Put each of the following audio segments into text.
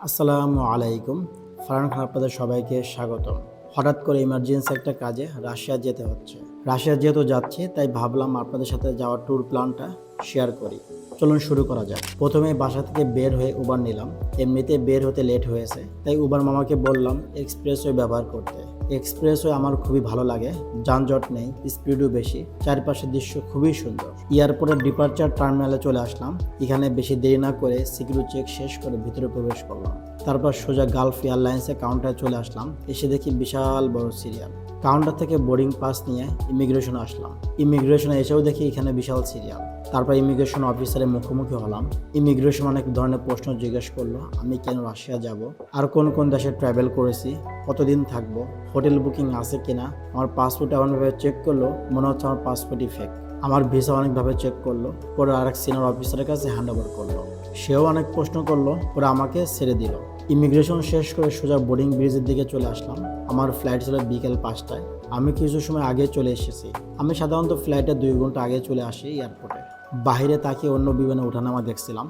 আসসালামু আলাইকুম। ফারহান খান, আপনাদের সবাইকে স্বাগতম। হঠাৎ করে ইমার্জেন্সি একটা কাজে রাশিয়া যেতে হচ্ছে। রাশিয়া যেহেতু যাচ্ছে, তাই ভাবলাম আপনাদের সাথে যাওয়ার ট্যুর প্ল্যানটা শেয়ার করি। চলুন শুরু করা যাক। প্রথমে বাসা থেকে বের হয়ে উবার নিলাম। এমনিতে বের হতে লেট হয়েছে। তাই উবার মামাকে বললাম এক্সপ্রেসওয়ে ব্যবহার করতে। এক্সপ্রেসওয়ে আমার খুবই ভালো লাগে। যানজট নেই স্পিডও বেশি। চারপাশের দৃশ্য খুবই সুন্দর। এয়ারপোর্টের ডিপার্চার টার্মিনালে চলে আসলাম। এখানে বেশি দেরি না করে সিকিউরিটি চেক শেষ করে ভিতরে প্রবেশ করলাম। তারপর সোজা গালফ এয়ারলাইন্সে কাউন্টারে চলে আসলাম। এসে দেখি বিশাল বড় সিরিয়াল কাউন্টার থেকে বোর্ডিং পাস নিয়ে ইমিগ্রেশনে আসলাম। ইমিগ্রেশনে এসেও দেখি এখানে বিশাল সিরিয়াল। তারপর ইমিগ্রেশন অফিসারের মুখোমুখি হলাম। ইমিগ্রেশন অনেক ধরনের প্রশ্ন জিজ্ঞেস করল, আমি কেন রাশিয়া যাব? আর কোন কোন দেশে ট্রাভেল করেছি? কতদিন থাকব? হোটেল বুকিং আছে কিনা? আমার পাসপোর্ট এমনভাবে চেক করল, মনে হচ্ছে আমার পাসপোর্টই ফেক আমার ভিসা অনেকভাবে চেক করল, পরে আরেক সিনিয়র অফিসারের কাছে হ্যান্ড ওভার করল। সেও অনেক প্রশ্ন করল, পরে আমাকে ছেড়ে দিল। ইমিগ্রেশন শেষ করে সোজা বোর্ডিং ব্রিজের দিকে চলে আসলাম। আমার ফ্লাইট ছিল বিকেল পাঁচটায়। আমি কিছু সময় আগে চলে এসেছি। আমি সাধারণত ফ্লাইটে দুই ঘণ্টা আগে চলে আসি এয়ারপোর্টে বাহিরে তাকিয়ে অন্য বিমানে ওঠানামা দেখছিলাম।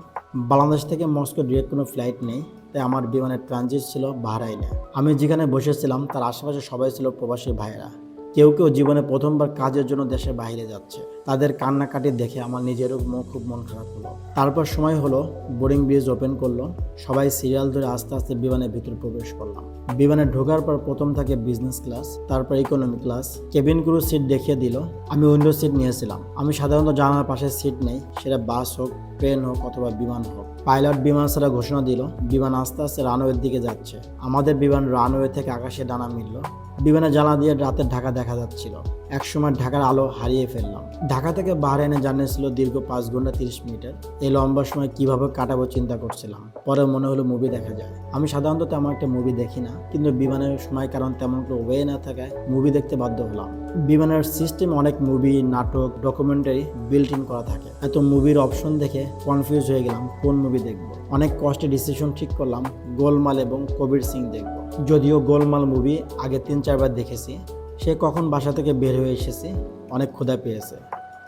বাংলাদেশ থেকে মস্কো ডিরেক্ট কোনো ফ্লাইট নেই, তাই আমার বিমানের ট্রানজিট ছিল বাহরাইনে আমি যেখানে বসেছিলাম, তার আশেপাশে সবাই ছিল প্রবাসী ভাইয়েরা। কেউ কেউ জীবনে প্রথমবার কাজের জন্য দেশের বাইরে যাচ্ছে। তাদের কান্নাকাটি দেখে আমার নিজেরও খুব মন খারাপ হলো। তারপর সময় হলো বোর্ডিং ব্রিজ ওপেন করল, সবাই সিরিয়াল ধরে আস্তে আস্তে বিমানের ভিতরে প্রবেশ করলাম। বিমানে ঢোকার পর প্রথম থাকে বিজনেস ক্লাস তারপর economy class cabin crew seat দেখিয়ে দিল, আমি উইন্ডো সিট নিয়েছিলাম। আমি সাধারণত জানালার পাশে সিট নেই, সেটা বাস হোক ট্রেন হোক অথবা বিমান হোক। পাইলট বিমান ছাড়া ঘোষণা দিল, বিমান আস্তে আস্তে রানওয়ের দিকে যাচ্ছে। আমাদের বিমান রানওয়ে থেকে আকাশে ডানা মিলল বিমানে জ্বালা দিয়ে রাতের ঢাকা দেখা যাচ্ছিল। একসময় ঢাকার আলো হারিয়ে ফেললাম। ঢাকা থেকে বাহরাইনে জার্নি ছিল দীর্ঘ পাঁচ ঘণ্টা তিরিশ মিনিটের। এই লম্বা সময় কীভাবে কাটাবো চিন্তা করছিলাম। পরে মনে হলো মুভি দেখা যায়। আমি সাধারণত তেমন একটা মুভি দেখি না, কিন্তু বিমানের সময় কারণ তেমন একটা ওয়ে না থাকায় মুভি দেখতে বাধ্য হলাম। বিমানের সিস্টেম অনেক মুভি নাটক ডকুমেন্টারি বিল্ট ইন করা থাকে। এত মুভির অপশন দেখে কনফিউজ হয়ে গেলাম, কোন মুভি দেখব? অনেক কষ্টে ডিসিশন ঠিক করলাম, গোলমাল এবং কবির সিং দেখব। যদিও গোলমাল মুভি আগে তিন, চারবার দেখেছি সে কখন বাসা থেকে বের হয়ে এসেছে, অনেক ক্ষুধা পেয়েছে।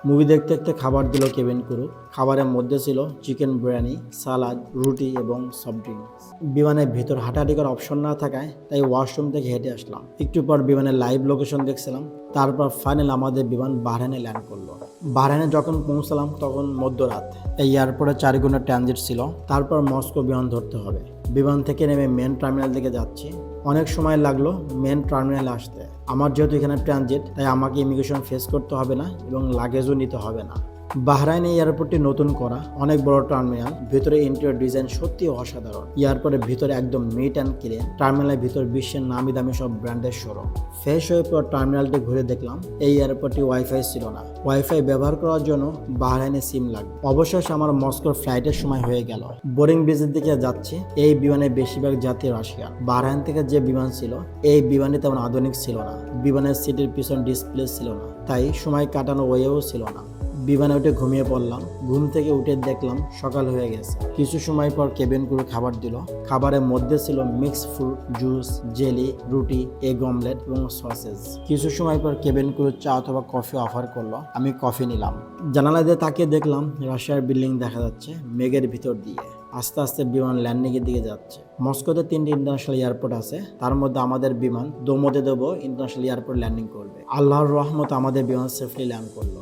মুভি দেখতে দেখতে খাবার দিল কেবিন করু। খাবারের মধ্যে ছিল চিকেন বিরিয়ানি, সালাদ, রুটি এবং সফট ড্রিঙ্কস। বিমানের ভিতর হাঁটাহাঁটি করার অপশন না থাকায় তাই ওয়াশরুম থেকে হেঁটে আসলাম। একটু পর বিমানের লাইভ লোকেশন দেখছিলাম। তারপর ফাইনাল আমাদের বিমান বাহরাইনে ল্যান্ড করল। বাহরাইনে যখন পৌঁছলাম তখন মধ্যরাত। এই এয়ারপোর্টে চার ঘণ্টা ট্রানজিট ছিল। তারপর মস্কো বিমান ধরতে হবে। বিমান থেকে নেমে মেন টার্মিনাল দিকে যাচ্ছি। অনেক সময় লাগল মেন টার্মিনালে আসতে। আমার যেহেতু এখানে ট্রানজিট তাই আমাকে ইমিগ্রেশন ফেস করতে হবে না এবং লাগেজও নিতে হবে না। বাহরাইন এয়ারপোর্টটি নতুন করা অনেক বড় টার্মিনাল, ভিতরে ইন্টেরিয়র ডিজাইন সত্যি অসাধারণ। এয়ারপোর্টের ভিতরে একদম মিট অ্যান্ড ক্লিন টার্মিনালের ভিতর বিশ্বের নামি দামি সব ব্র্যান্ডের শোরুম ফ্রেশ হয়ে পর টার্মিনালটি ঘুরে দেখলাম, এই এয়ারপোর্টটি ওয়াইফাই ছিল না। ওয়াইফাই ব্যবহার করার জন্য বাহরাইনে সিম লাগবে। অবশেষে আমার মস্কোর ফ্লাইটের সময় হয়ে গেল। বোরিং ব্রিজের দিকে যাচ্ছে, এই বিমানে বেশিরভাগ জাতি রাশিয়ান। বাহরাইন থেকে যে বিমান ছিল, এই বিমানে তেমন আধুনিক ছিল না। বিমানের সিটের পিছন ডিসপ্লে ছিল না। তাই সময় কাটানো ওয়েও ছিল না। বিমানে উঠে ঘুমিয়ে পড়লাম। ঘুম থেকে উঠে দেখলাম সকাল হয়ে গেছে। কিছু সময় পর কেবিন করে খাবার দিল। খাবারের মধ্যে ছিল মিক্স ফ্রুট জুস জেলি রুটি এগ অমলেট এবং সসেজ কিছু সময় পর কেবিন করে চা অথবা কফি অফার করল। আমি কফি নিলাম। জানালা দিয়ে তাকিয়ে দেখলাম রাশিয়ার বিল্ডিং দেখা যাচ্ছে মেঘের ভিতর দিয়ে। আস্তে আস্তে বিমান ল্যান্ডিং এর দিকে যাচ্ছে। মস্কোতে তিনটি ইন্টারন্যাশনাল এয়ারপোর্ট আছে। তার মধ্যে আমাদের বিমান দোমোদে দেবো ইন্টারন্যাশনাল এয়ারপোর্ট ল্যান্ডিং করবে। আল্লাহর রহমত আমাদের বিমান সেফলি ল্যান্ড করল।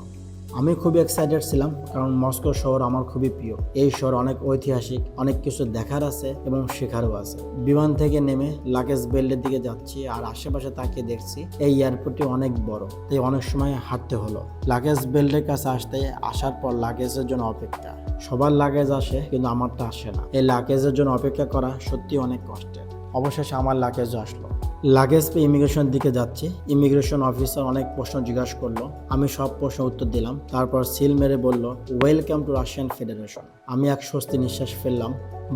আমি খুবই এক্সাইটেড ছিলাম, কারণ মস্কো শহর আমার খুবই প্রিয়। এই শহর অনেক ঐতিহাসিক, অনেক কিছু দেখার আছে এবং শেখারও আছে। বিমান থেকে নেমে লাগেজ বেল্টের দিকে যাচ্ছি আর আশেপাশে তাকিয়ে দেখছি এই এয়ারপোর্টটি অনেক বড়, তাই অনেক সময় হাঁটতে হলো। লাগেজ বেল্টের কাছে আসতে আসার পর লাগেজের জন্য অপেক্ষা। সবার লাগেজ আসে, কিন্তু আমারটা আসে না। এই লাগেজের জন্য অপেক্ষা করা সত্যি অনেক কষ্টের। অবশেষে আমার লাগেজ আসলো। লাগেজ পেয়ে ইমিগ্রেশন দিকে যাচ্ছি। ইমিগ্রেশন অফিসার অনেক প্রশ্ন জিজ্ঞাসা করল। আমি সব প্রশ্ন উত্তর দিলাম। তারপর সিল মেরে বলল ওয়েলকাম টু রাশিয়ান ফেডারেশন আমি এক স্বস্তি নিঃশ্বাস ফেললাম।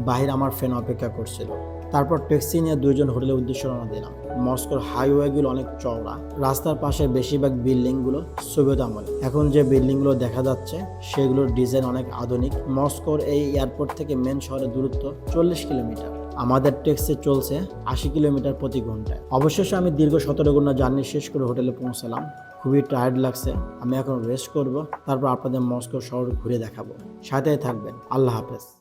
বাহির আমার ফ্যান অপেক্ষা করছিল। তারপর ট্যাক্সি নিয়ে দুজন হোটেলের উদ্দেশ্যে রওনা দিলাম। মস্কোর হাইওয়েগুলো অনেক চওড়া। রাস্তার পাশে বেশিরভাগ বিল্ডিংগুলো সোভিয়েত আমল এখন যে বিল্ডিংগুলো দেখা যাচ্ছে, সেগুলোর ডিজাইন অনেক আধুনিক। মস্কোর এই এয়ারপোর্ট থেকে মেন শহরের দূরত্ব চল্লিশ কিলোমিটার। আমাদের ট্যাক্সি চলছে আশি কিলোমিটার প্রতি ঘন্টায়। অবশেষে আমি দীর্ঘ সতেরো ঘণ্টা জার্নি শেষ করে হোটেলে পৌঁছালাম। খুবই টায়ার্ড লাগছে। আমি এখন রেস্ট করব, তারপর আপনাদের মস্কো শহর ঘুরে দেখাবো। সাথে থাকবেন। আল্লাহ হাফেজ।